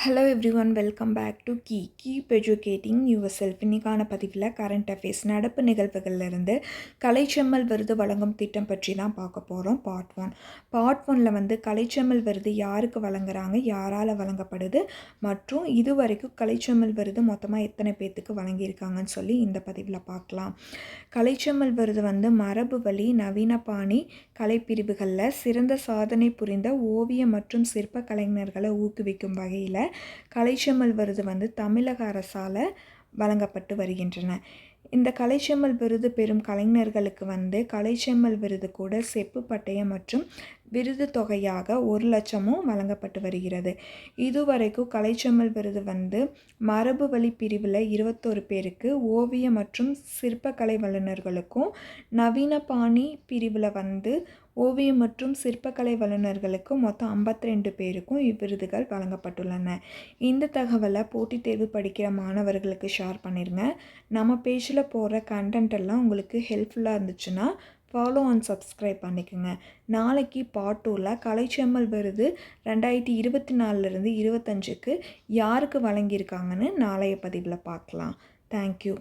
Hello everyone welcome back to key keep educating your self இன்னைக்கான பதிவில் current affairs நடப்பு நிகழ்வுகள்லேருந்து கலைச்செம்மல் விருது வழங்கும் திட்டம் பற்றி தான் பார்க்க போகிறோம் பார்ட் ஒன் பார்ட் ஒனில் வந்து கலைச்செம்மல் விருது யாருக்கு வழங்குறாங்க யாரால் வழங்கப்படுது மற்றும் இது வரைக்கும் கலைச்செம்மல் விருது மொத்தமாக எத்தனை பேர்த்துக்கு வழங்கியிருக்காங்கன்னு சொல்லி இந்த பதிவில் பார்க்கலாம். கலைச்செம்மல் விருது வந்து மரபு வழி நவீன பாணி கலைப்பிரிவுகளில் சிறந்த சாதனை புரிந்த ஓவிய மற்றும் சிற்ப கலைஞர்களை ஊக்குவிக்கும் வகையில் கலைச்செம்மல் விருது வந்து தமிழக அரசால் வழங்கப்பட்டு வருகின்றன. இந்த கலைச்செம்மல் விருது பெறும் கலைஞர்களுக்கு வந்து கலைச்செம்மல் விருது கூட செப்பு பட்டயம் மற்றும் விருது தொகையாக ஒரு லட்சமும் வழங்கப்பட்டு வருகிறது. இதுவரைக்கும் கலைச்செம்மல் விருது வந்து மரபு வழி பிரிவில் இருபத்தொரு பேருக்கு ஓவிய மற்றும் சிற்பக்கலை வல்லுநர்களுக்கும் நவீன பாணி பிரிவில் வந்து ஓவியம் மற்றும் சிற்பக்கலை வல்லுநர்களுக்கு மொத்தம் ஐம்பத்தி ரெண்டு பேருக்கும் இவ்விருதுகள் வழங்கப்பட்டுள்ளன. இந்த தகவலை போட்டித் தேர்வு படிக்கிற மாணவர்களுக்கு ஷேர் பண்ணிடுங்க நம்ம பேஜில் போடுற கண்டென்ட் எல்லாம் உங்களுக்கு ஹெல்ப்ஃபுல்லாக இருந்துச்சுன்னா ஃபாலோ அண்ட் சப்ஸ்கிரைப் பண்ணிக்கோங்க. நாளைக்கு பார்ட் டூவில் கலைச்செம்மல் விருது. ரெண்டாயிரத்தி இருபத்தி நாலுலேருந்து இருபத்தஞ்சுக்கு யாருக்கு வழங்கியிருக்காங்கன்னு நாளைய பதிவில் பார்க்கலாம். தேங்க்யூ